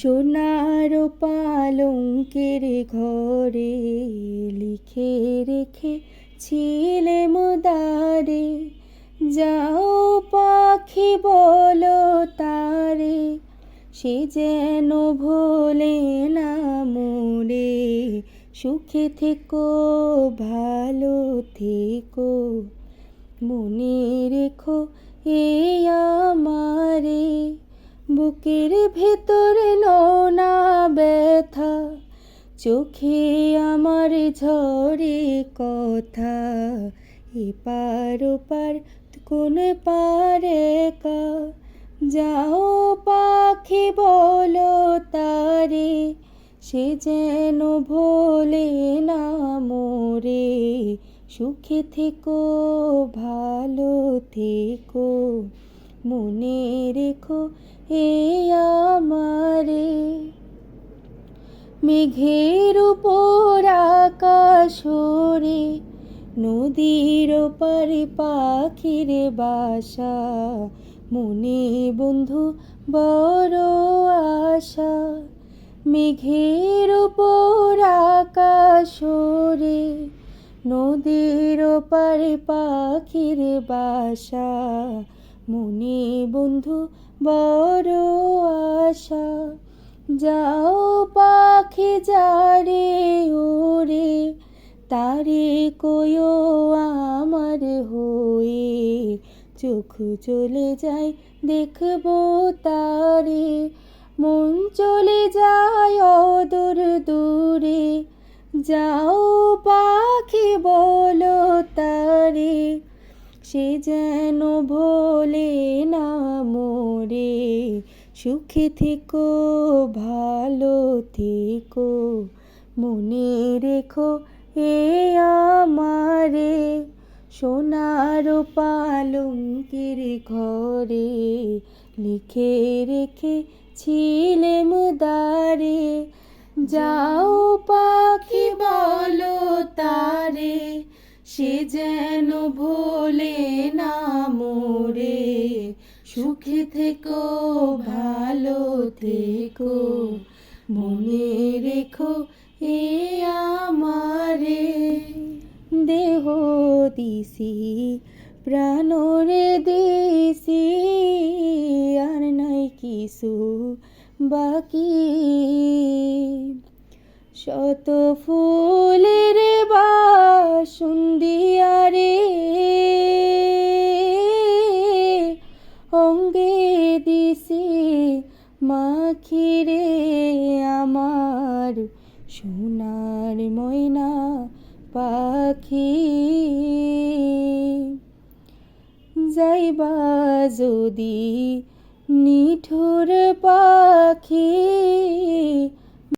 সোনার পালঙ্কের ঘরে লিখে রেখে ছিলে মোদারে, যাও পাখি বলো তারে, সে যেন ভোলে না মোরে, সুখে থেকো, ভালো থেকো, মনে রেখো এ আমারে বুকের ভেতরে নোনা ব্যথা, চোখে আমার ঝরে কথা। এপার ওপার কোন পারে কা, যাও পাখি বলো তারে, সে যেন ভোলে না মোরে। সুখে থেকো, ভালো থেকো। মনে রেখো এ আমারে। মেঘের উপর আকাশ ওরে নদীর পারে পাখির বাসা। মনে বন্ধু, বড় আশা, মেঘের উপর আকাশ ওরে নদীর পারে পাখির বাসা। মনে বন্ধু, বড় আশা। যাও পাখি যারে, ওরে, তারে কয়ো আমার হয়ে। চোখ চলে যায়, দেখব তারে। মন চলে যায় অদূর দূরে। যাও পাখি তারে সে যেন ভোলে না মোরে। সুখে থেকো, ভালো থেকো, মনে রেখো এ আমারে। সোনার পালঙ্কের ঘরে লিখে রেখে ছিলেম মুদারে। যাও পাখি বলো তারে সে যেন ভোলে না মোরে। সুখে থেকো, ভালো থেকো, মনে রেখো এ আমারে। দেহ দিছি, প্রাণরে দিছি, আর নাই কিছু বাকি। শত ফুলের বাসুন্দিয়ারে অঙ্গে দিছি মাখিরে আমার সোনার ময়না পাখি। যাইবা যদি নিঠুর পাখি